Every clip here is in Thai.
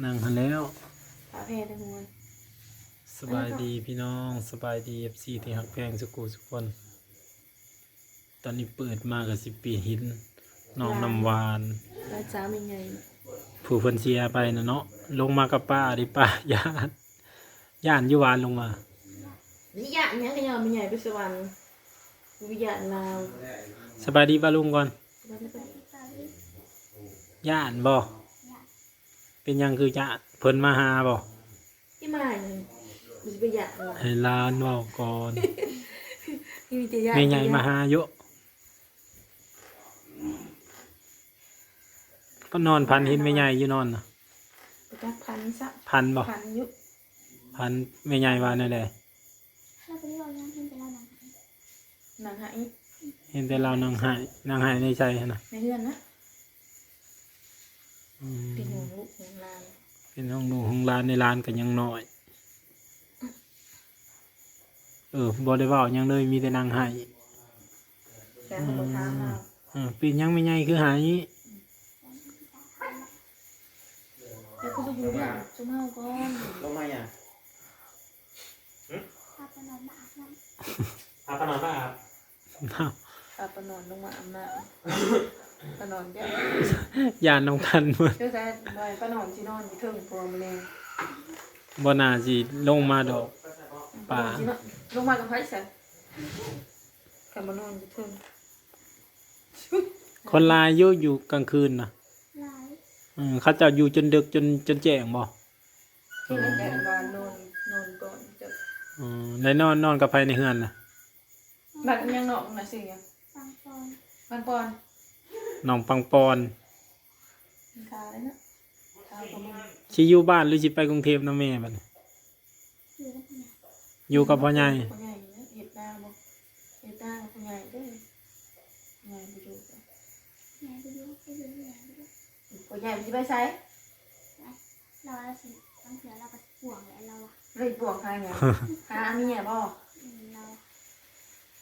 นั่งหันแล้วพาเพศทั้งมวลสบายดีพี่น้องสบายดีเอฟซีที่หักแพงสุกูสุกคน ตอนนี้เปิดมากับสิปีหินน้องน้ำหวานรายจ้าเป็นไงผู้เพิ่นเชียร์ไปนะเนาะลงมากับป้าดิป้าย่านย่านอยุวานลงมาวิญญาณเนี้ยก็ยังเป็นไงไปสวรรค์วิญญาณลาวสบายดีป้าลุงก่อนแล้วก็ย่านบ่ เป็นหยังคือย่านเพิ่นมาหาบ่ที่มาเนี่ยมันจะไปหยาดเหรอให้หลานเว้าก่อนที่มีแต่หยาดแม่ใหญ่มาหาเยอะก็นอนพันหินแม่ใหญ่อยู่นอนน่ะไปจักพันซะพันบ่พันอยุพันแม่ใหญ่ว่านั่นแหละเราไปรอยังเพิ่งไปรอหนังหนังหายเห็นแต่เรานางหายนางหายในใจนะในเรือนนะอืม เป็นห่ว งลูกห่วงหลานเป็นห้องหนูห้องร้านในร้านกันยังน้อย เออบ่ได้เว้าหยังเลยมีแต่นางหายแฟนเขาบอกถามเราเออเป็นหยังไม่ใหญ่คือหายแล้วก็จะอยู่เนี่ยจุ่มเฮาก่อนลงมาอย่างพาไปนอนมาอาบน้พาปนอนป่ะครับอ้าวพาปนอนลงมาอาบน้ำปนอนเดี๋ยวยานน้องทันเมื่อเชื่อใจบ่อยปนอนที่นอนอยู่เทิงพวงแมลงบ่น่าสิลงมาดอกป่าที่นอนลงมากับไผใส่กันมานอนอยู่เทิงคนลายอยู่อยู่กลางคืนนะำลายอืมเขาเจะอยู่จนดึกจนจนแจ้งบ่ที่นั่นแต่วานอนนอนก่อนจะอืมในนอนนอนกับภายในเฮือนน่ะบัดยังนอกนะสิยังฟังต อนบันปอนน้องปังปอนคาเลยนะคาประมาณสิอยู่บ้านหรือสิไปกรุงเทพนะแม่บัดนี้อยู่แล้วเป็นไงอยู่กับพ่อใหญ่พ่อใหญ่เนี่ยเห็ดหน้าบ่เห็ดหน้าพ่อใหญ่เด้อพ่อใหญ่ไปดูกันไงไปดูไปดูไงไปดูพ่อใหญ่มันจะไปใช้เราเราสิต้องเสือเราก็ห่วงแหละเราอะเลยบวกใครไงหาเมียบ่อืมเรา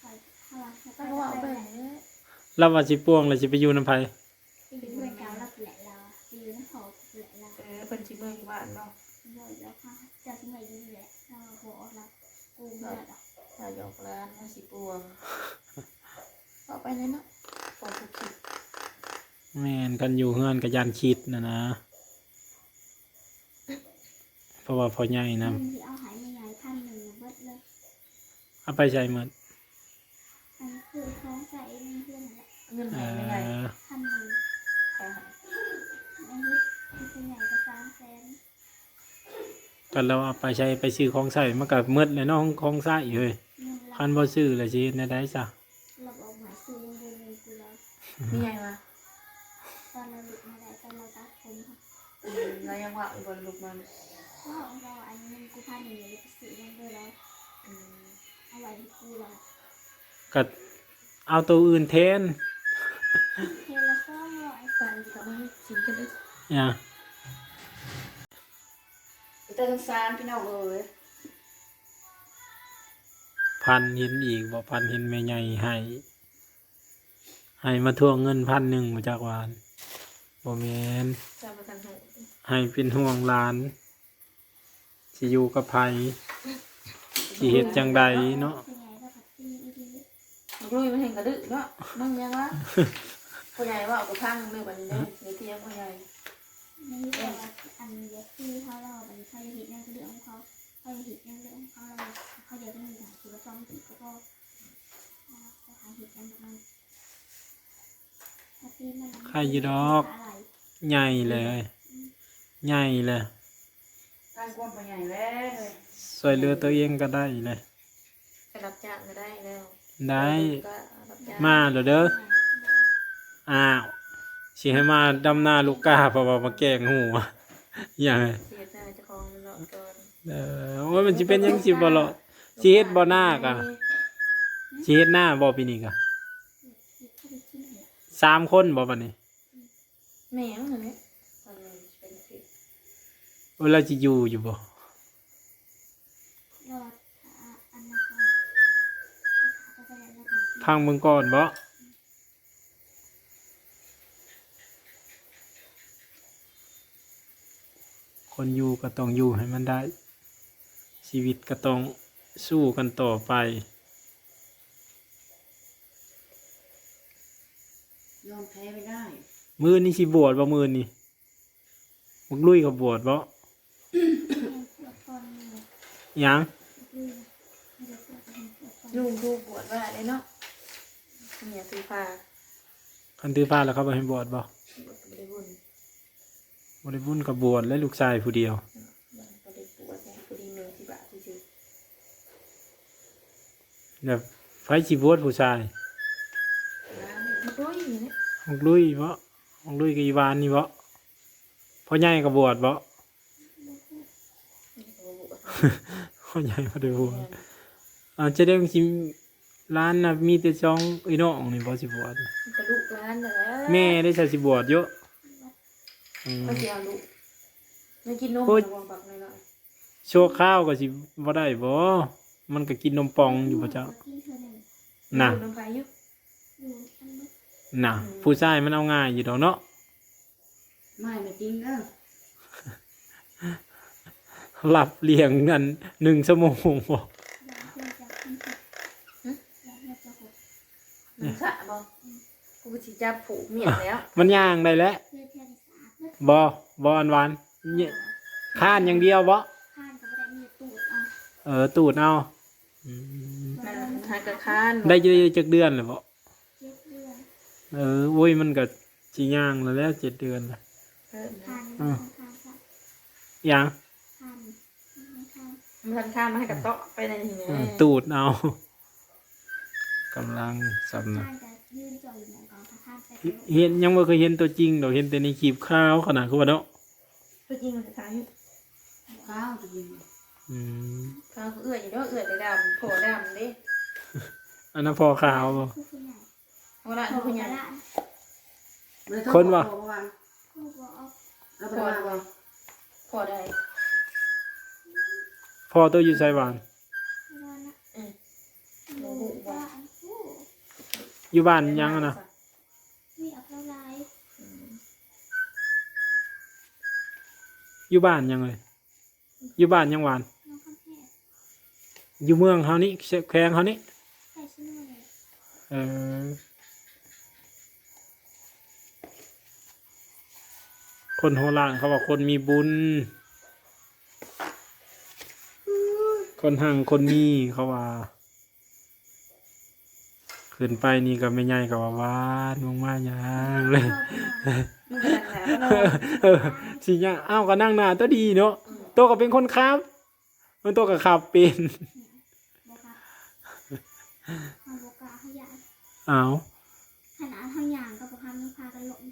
คอยถ้าเราจะถ้าเขาเอาไปไปเราว่าสิป่วงแล้วสิไปอยู่นำไผไปอยู่ด้วยกันเราแหละเราไปอยู่น้ำหอมแหละเราเออเพิ่นสิเมื่อยอยู่บ้านบ่เราแล้วค่ะจะสมัยนี้แหละเราบอกเรากูเมื่อดอกถ้าหยอกร้านว่าสิปวงเอาไปเลยเนาะปล่อยทุกทีแม่นกันอยู่เฮือนกับยานคิดนะนะ เพราะว่าพ่อใหญ่นะมันที่เอาหายใหญ่ๆพันหนึ่งเบิดเลยเอาไปใช้หมด กันเราเอาไปใช้ไปซื้อของใส่มันก็หมดเลยเนาะของของใส่เฮ้ยหนึ่งคัล้านนบ่ซื้อแล้วสิเฮ็ดแนวใดซะเราบอกหมายซื้อยังเดินเลยกูเรามีไงวะตอนเราหลุดมาได้ตอนเราตัดผมค่ะอืมเรายังว่าอีบอลลูกมันก็ของเราอันนี้มันกูพันหนึ่งเลยไปซื้อยังเดินแล้วอืมเอาไว้ที่กูเราก็เอาตัวอื่นแทนเทละสองร้อยไปทำให้สินกันได้เนี่ย แต่สงสารพี่น้องเอ้ยพันเห็นอีกบ่พันเห็นแม่ใหญ่ให้ ให้มาทวงเงินพันหนึ่งมาจากวานบ่แม่นจำประทันหูให้เป็นห่วงหลานสิอยู่กับไผสิเฮ็ดจังใดเนาะเป็นไงเราผัดตีอีดีลูกมันเห็นกระดึกเนาะมึงยังวะพ่อใหญ่ว่าเอากระพังเมื่อวันนี้เด้อในเตียงพ่อใหญ่ นี่แต่ว่าอันเดียวคือเขาเราบันเขาจะหิดยังเรื่องของเขาเขาจะหิดยังเรื่องของเขาเราเขาเดี๋ยวก็มีหาคือว่าต้องหิดก็พอเขาหาหิดกันมันถ้าตีมันใครยู่ดอก ใหญ่เลย ใหญ่เลยตั้งความพ่อใหญ่แล้วเลยช่วยเหลือตัวเองก็ได้เลยไปรับจ้างก็ได้แล้ว ได้ มาเด้อเด้ออ้าว สิให้มาดำหน้าลูกกาเพราะว่ามาแกล้งหูอะอย่างไรเสียหน้าเจ้าของมันเนาะก่อนเออว่ามันสิเป็นหยังสิบ่เหรอสิเฮ็ดบ่หน้ากะสิเฮ็ดหน้าบ่ปีนี้กะสามคนบ่บัดนี้แม่งเหรอเนี่ยตอนนี้เป็นสิเวลาสิอยู่อยู่บ่รอดอันนั้นก่อนเขาจะได้รับพังเบิ่งก่อนบ่ คนอยู่ก็ต้องอยู่ให้มันได้ ชีวิตก็ต้องสู้กันต่อไป ยอมแพ้ไม่ได้มือนี่สิบวชบ่มือนี่มึงลุยกับบวชบ่ยังปวดตอนนี้เลยหยังดื้อไม่ได้ปวดแต่เห็นปวดตอนลูกลูกบวชว่าได้เนาะเนี่ยซื้อผ้าคันถือผ้าแล้วเขาบ่ให้บวชบ่บวชก็บ่ได้บุญ บ่ได้บุญกับบวชและลูกชายผู้เดียวบ่ได้บวชเนี่ยพอดีเมย์ที่บาทซื่อแบบไฟสิบวชผู้ชายๆน้ำมันก็อยู่เนี่ยมึงลุยบ่มึงลุยกับอีวานนี่บ่พ่อใหญ่กับบวชบ่นี่ก็บ่บวชพ่อใหญ่บ่ได้บวชอาจจะได้สิร้านน่ะมีแต่ช่องไอ้น้องนี่บ่สิบวชมันก็ลูกร้านนั่นแหละ แม่ได้ใช้สิบวชเยอะ อืมก็สิเอาลูกไม่กินนมโอ้ยระวังบักหน่อยโชว์ข้าวก็สิบ่ได้บ่ มันก็กินนมปองอยู่บ่เจ้าที่เธอหนึ่งๆน่ะ ดูน้ำไฟอยู่อยู่อันนี้น่ะ ผู้ชายมันเอาง่ายอยู่ดอกเนาะ ไม่ไม่จริงเด้อหลับเลี้ยงกันหนึ่งชั่วโมงบ่อยากเพื่อจะขึ้นผิดอยากเพื่อจะหกหนึ่งสะบ่กูสิจับผูกเมียนแล้ว มันย่างได้แล้วเพื่อ บ่บ่อันหวานเนี่ยข้านอย่างเดียวบ่ข้านก็ไม่ได้มีตูดเอาเออตูดเอาอืมนั่นมันหากระคานได้อยู่จักเดือนเลยบ่เจ็ดเดือนเออโอ้ยมันก็สิย่างแล้วแล้วเจ็ดเดือนละเออข้านอืม ข้านข้านย่างข้านข้านมันทันข้ามมาให้กับโต๊ะไปในทีนี้เออตูดเอากำลังสำนะข้านจะยืนจ่อยหมองกองข้านไป เห็นยังไม่เคยเห็นตัวจริงดอกเห็นแต่ในคลิปข้าวขนาดคือว่าเนาะตัวจริงมันจะตายอยู่ข้าวจะยิงอืมข้าวก็เอื้อยอยู่เนาะเอื้อยในดำโผล่ดำเด้อันนั้นพอขาวบ่คือคุณใหญ่เอาละโผทุกคนล่ยังละคนวะเมื่อวานคู่บอกเราไปมาบ่พอได้พอตัวอยู่ไซบานว่านะอืมดูว่าอันคู่อยู่บ้านยังอะนะ นี่เอาเข้าไลน์ อืม อยู่บ้านยังเลยอยู่บ้านยังหวานอยู่เมืองเฮานี่แขวงเฮานี่ใส่ชิ้นเออคนโหราณเขาว่าคนมีบุญ คนห่างคนมีเขาว่าขึ้นไปนี่ก็ไม่ใหญ่ก็ว่าหวานมากมากๆอย่างเลย มันกำลังหาเนาะเออสิย่างอ้าวก็นั่งหน้าตัวดีเนาะตัวก็เป็นคนขับ มันตัวก็ขับเป็นบอกค่ะเอาบอกกาขยะอ้าวขนาดทั้งอย่างก็บอกทำพากันหลง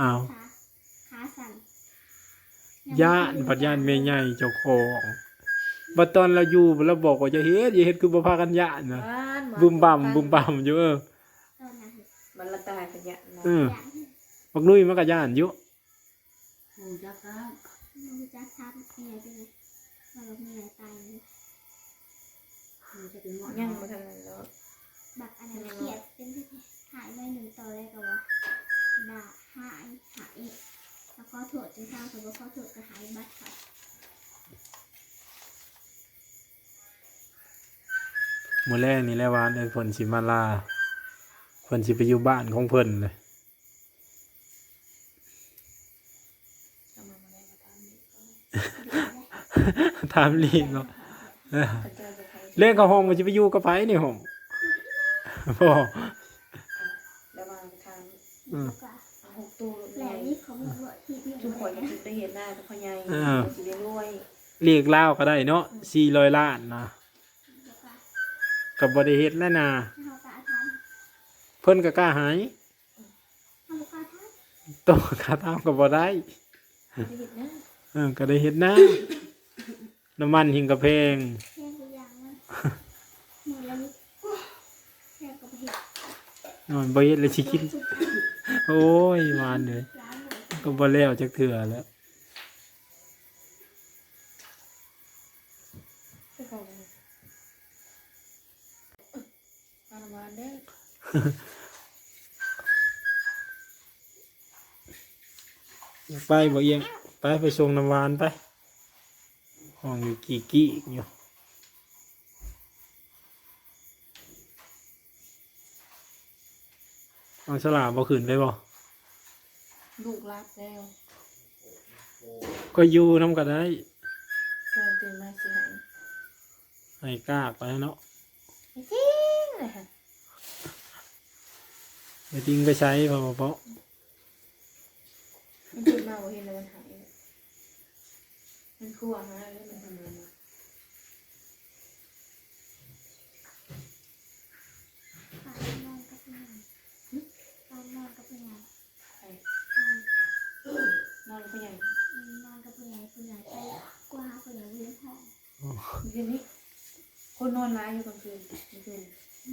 อ้าวขาขาสั่นย่านปัดย่านแม่ใหญ่เจ้าของบัดตอนเราอยู่เราบอกว่าจะเฮ็ดอย่าเฮ็ดคือบ่พากันย่านนะบ้านหาบุมบ่ำบุมบ่ำอยู่เออตอนนั้นมันละตายกันเนี่ยนะเอออย่างที่ บักลุยมันก็ย่านอยู่หมูยักษ์ข้าวมันจะทำยังไงไปเลยว่าเรามีอะไรตายเลยหมูจะเป็นหมอนยังมาทำนั้นแล้วบักอันนั้นเขียดเป็นที่หายไปหนึ่งต่อได้กับว่าด่าหายหายแล้วก็โถดจะสร้างสมมติข้อโถดก็หายบัตรค่ะมื้อแรกนี่แหละว่าเอิ้นเพิ่นสิมาลาเพิ่นสิไปอยู่บ้านของเพิ่นเลย เอามามาได้มาทำนี่ก็ ถามลีกเนาะเออพระเจ้าจะใครเรื่องเขาห้องมันสิไปอยู่กับไผในห้องบ่แล้วมาทางอืมแล้วก็เอาหกตู้แหลเลยมนี่เขาบอกว่าที่นี่ทุกคนจะได้เห็นหน้าทุกคนใหญ่สิได้รวยเรียกลาวก็ได้เนาะ400ล้านนะแล้วก็ก็บ่ได้เฮ็ดแล้วนะให้เขากล้าทำเพิ่นก็กล้าหายเขาบอกกล้าทโตกล้าทำก็บ่ได้ได้เห็นหน้าเออก็ได้เฮ็ดนะ น้ำมันหิงกระเพงำแค่ตัวอย่างมันหมดแล้วนี่แค่กับเห็ดนอนบ่เฮ็ดเลยสิกินสุดโอ้ยหวานเลย ร้านหมดก็บ่แล้วจักเทื่อแล้วไปก่อนมาละมาเด้อไปบ่เอียงไปไปส่งน้ำหวานไป ห้องอยู่กี่กี่อยู่ห้องสลาบ่ขึ้นได้บ่ลูกรักแล้วก็อยู่น้ำก็ได้เชิญตื่นมาสิให้ให้กล้าไปเนาะจริงเลยค่ะไปทิ้งไปใช้พอพอมันตื่นมาว่าเห็นแล้วมันหายเลยมันคั่วหาแล้วมันทำงานมา ตอนนอนก็เป็นอย่างตอนนอนก็เป็นอย่าง ใคร นอน นอนก็ยัง นอนก็เป็นอย่างเป็นอย่างไปกว่าเป็นอย่างเลี้ยงห้อง คืนนี้คนน อนร้ายอยู่กลางคืนกลางคืน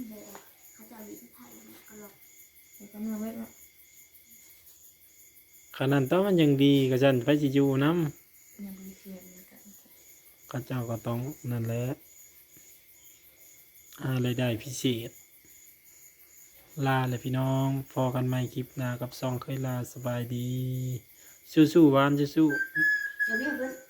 เบลเขาจะเอาลิ้นไทยก็หลอกแต่ก็เมื่อไว้ว่าขนาดต้องมันยังดีก็จันไปสิอยู่น้ยังมีเสียงเหมือนกันำก็เจ้าก็ต้องนั่นแหละอะไรายได้พิเศษ ลาเลยพี่น้องพอกันใหม่คลิปหน้ากับซองเคยลาสบายดี สู้ๆหวานสู้ๆ